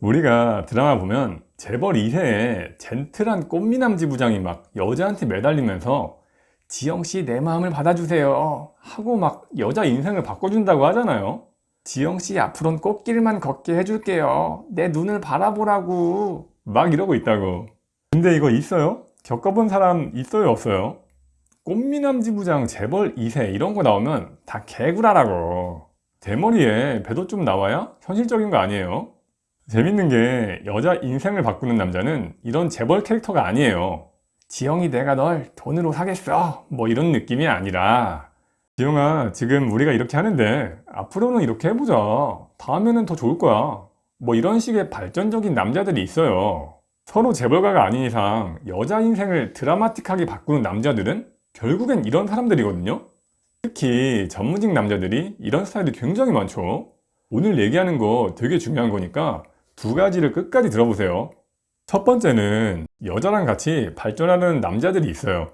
우리가 드라마 보면 재벌 2세에 젠틀한 꽃미남 지 부장이 막 여자한테 매달리면서 지영씨 내 마음을 받아주세요 하고 막 여자 인생을 바꿔준다고 하잖아요. 지영씨 앞으로는 꽃길만 걷게 해줄게요. 내 눈을 바라보라고 막 이러고 있다고. 근데 이거 있어요? 겪어본 사람 있어요 없어요? 꽃미남 지부장 재벌 2세 이런 거 나오면 다 개구라라고. 대머리에 배도 좀 나와야 현실적인 거 아니에요? 재밌는 게 여자 인생을 바꾸는 남자는 이런 재벌 캐릭터가 아니에요. 지영이 내가 널 돈으로 사겠어. 뭐 이런 느낌이 아니라 지영아 지금 우리가 이렇게 하는데 앞으로는 이렇게 해보자. 다음에는 더 좋을 거야. 뭐 이런 식의 발전적인 남자들이 있어요. 서로 재벌가가 아닌 이상 여자 인생을 드라마틱하게 바꾸는 남자들은 결국엔 이런 사람들이거든요. 특히 전문직 남자들이 이런 스타일이 굉장히 많죠. 오늘 얘기하는 거 되게 중요한 거니까 두 가지를 끝까지 들어보세요. 첫 번째는 여자랑 같이 발전하는 남자들이 있어요.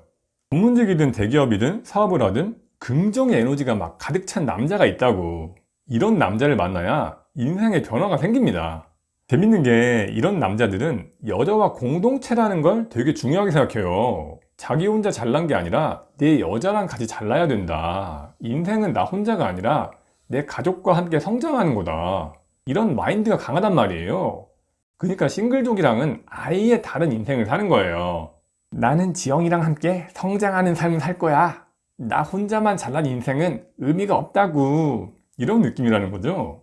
전문직이든 대기업이든 사업을 하든 긍정의 에너지가 막 가득 찬 남자가 있다고. 이런 남자를 만나야 인생에 변화가 생깁니다. 재밌는 게 이런 남자들은 여자와 공동체라는 걸 되게 중요하게 생각해요. 자기 혼자 잘난 게 아니라 내 여자랑 같이 잘나야 된다. 인생은 나 혼자가 아니라 내 가족과 함께 성장하는 거다. 이런 마인드가 강하단 말이에요. 그러니까 싱글족이랑은 아예 다른 인생을 사는 거예요. 나는 지영이랑 함께 성장하는 삶을 살 거야. 나 혼자만 잘난 인생은 의미가 없다고. 이런 느낌이라는 거죠.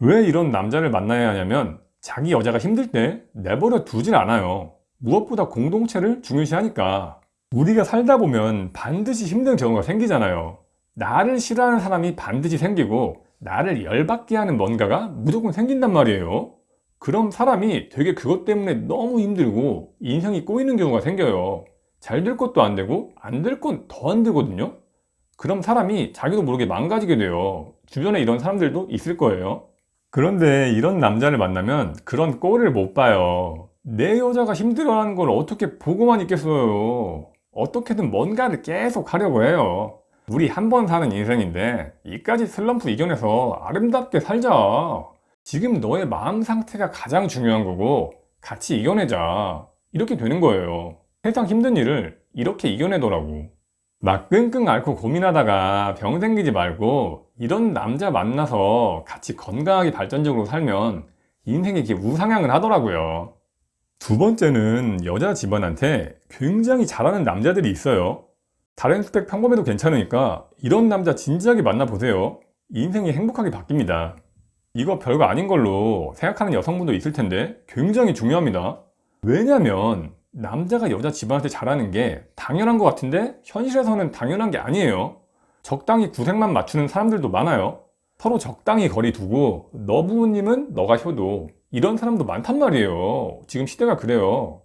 왜 이런 남자를 만나야 하냐면 자기 여자가 힘들 때 내버려 두질 않아요. 무엇보다 공동체를 중요시하니까. 우리가 살다 보면 반드시 힘든 경우가 생기잖아요. 나를 싫어하는 사람이 반드시 생기고 나를 열받게 하는 뭔가가 무조건 생긴단 말이에요. 그럼 사람이 되게 그것 때문에 너무 힘들고 인생이 꼬이는 경우가 생겨요. 잘 될 것도 안 되고 안 될 건 더 안 되거든요. 그럼 사람이 자기도 모르게 망가지게 돼요. 주변에 이런 사람들도 있을 거예요. 그런데 이런 남자를 만나면 그런 꼴을 못 봐요. 내 여자가 힘들어하는 걸 어떻게 보고만 있겠어요. 어떻게든 뭔가를 계속 하려고 해요. 우리 한 번 사는 인생인데 이까지 슬럼프 이겨내서 아름답게 살자. 지금 너의 마음 상태가 가장 중요한 거고 같이 이겨내자. 이렇게 되는 거예요. 세상 힘든 일을 이렇게 이겨내더라고. 막 끙끙 앓고 고민하다가 병 생기지 말고 이런 남자 만나서 같이 건강하게 발전적으로 살면 인생이 이렇게 우상향을 하더라고요. 두 번째는 여자 집안한테 굉장히 잘하는 남자들이 있어요. 다른 스펙 평범해도 괜찮으니까 이런 남자 진지하게 만나보세요. 인생이 행복하게 바뀝니다. 이거 별거 아닌 걸로 생각하는 여성분도 있을 텐데 굉장히 중요합니다. 왜냐면 남자가 여자 집안한테 잘하는 게 당연한 것 같은데 현실에서는 당연한 게 아니에요. 적당히 구색만 맞추는 사람들도 많아요. 서로 적당히 거리 두고 너 부모님은 너가 효도 이런 사람도 많단 말이에요. 지금 시대가 그래요.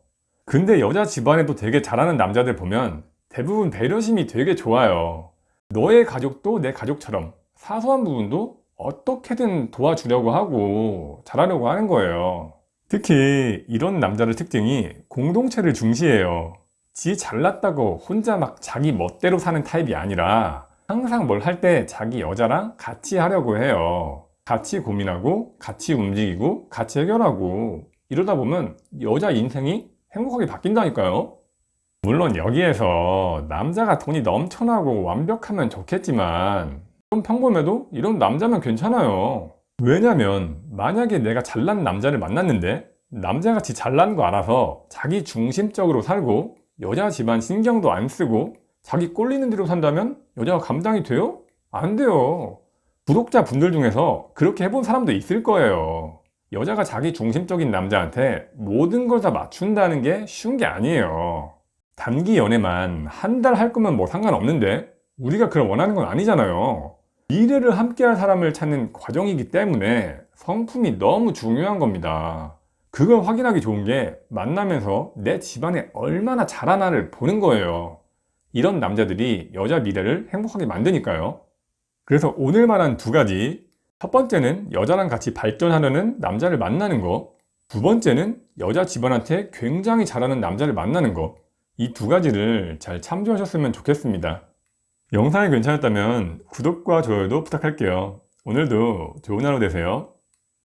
근데 여자 집안에도 되게 잘하는 남자들 보면 대부분 배려심이 되게 좋아요. 너의 가족도 내 가족처럼 사소한 부분도 어떻게든 도와주려고 하고 잘하려고 하는 거예요. 특히 이런 남자들 특징이 공동체를 중시해요. 지 잘났다고 혼자 막 자기 멋대로 사는 타입이 아니라 항상 뭘 할 때 자기 여자랑 같이 하려고 해요. 같이 고민하고, 같이 움직이고, 같이 해결하고, 이러다 보면 여자 인생이 행복하게 바뀐다니까요. 물론 여기에서 남자가 돈이 넘쳐나고 완벽하면 좋겠지만, 좀 평범해도 이런 남자면 괜찮아요. 왜냐면, 만약에 내가 잘난 남자를 만났는데, 남자같이 잘난 거 알아서 자기 중심적으로 살고, 여자 집안 신경도 안 쓰고, 자기 꼴리는 대로 산다면 여자가 감당이 돼요? 안 돼요. 구독자 분들 중에서 그렇게 해본 사람도 있을 거예요. 여자가 자기 중심적인 남자한테 모든 걸 다 맞춘다는 게 쉬운 게 아니에요. 단기 연애만 한 달 할 거면 뭐 상관없는데 우리가 그걸 원하는 건 아니잖아요. 미래를 함께 할 사람을 찾는 과정이기 때문에 성품이 너무 중요한 겁니다. 그걸 확인하기 좋은 게 만나면서 내 집안에 얼마나 잘하나를 보는 거예요. 이런 남자들이 여자 미래를 행복하게 만드니까요. 그래서 오늘 말한 두 가지. 첫 번째는 여자랑 같이 발전하려는 남자를 만나는 거. 두 번째는 여자 집안한테 굉장히 잘하는 남자를 만나는 거. 이 두 가지를 잘 참조하셨으면 좋겠습니다. 영상이 괜찮았다면 구독과 좋아요도 부탁할게요. 오늘도 좋은 하루 되세요.